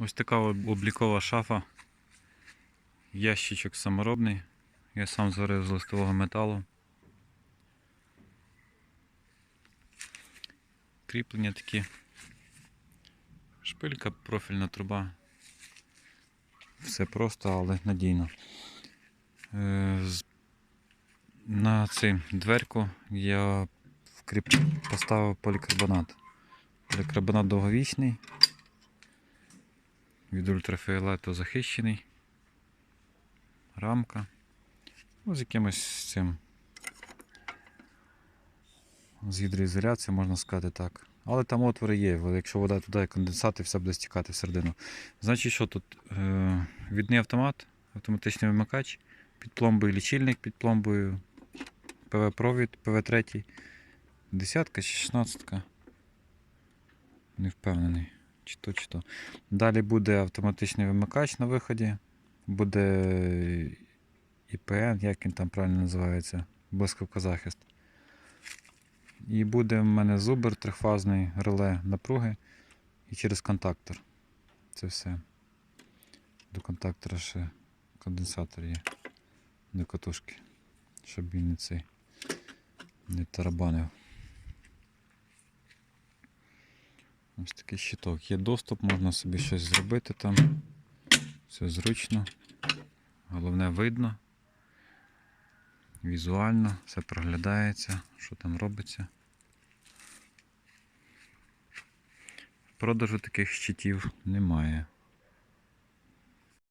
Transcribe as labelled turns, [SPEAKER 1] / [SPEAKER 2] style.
[SPEAKER 1] Ось така облікова шафа. Ящичок саморобний. Я сам зварив з листового металу. Кріплення такі. Шпилька, профільна труба. Все просто, але надійно. Е, На цю дверку я вкріп... поставив полікарбонат. Полікарбонат довговічний. Від ультрафіолету захищений. Рамка. Ну, з якимось цим. З гідроізоляцією, можна сказати так. Але там отвори є. Якщо вода туди конденсат, і все буде стікати всередину. Значить, що тут? Е, відний автомат, автоматичний вимикач, під пломбою лічильник, під пломбою ПВ-провід, ПВ-3. Десятка чи шістнадцятка. Не впевнений. Чи то, чи то. Далі буде автоматичний вимикач на виході. Буде ІПН, як він там правильно називається, блискавкозахист. І буде в мене зубр трьохфазний реле напруги і через контактор. Це все. До контактора ще конденсатор є. До катушки. Щоб він не цей не тарабанив. Ось такий щиток. Є доступ, можна собі щось зробити там. Все зручно. Головне видно. Візуально, все проглядається, що там робиться. В продажу таких щитів немає.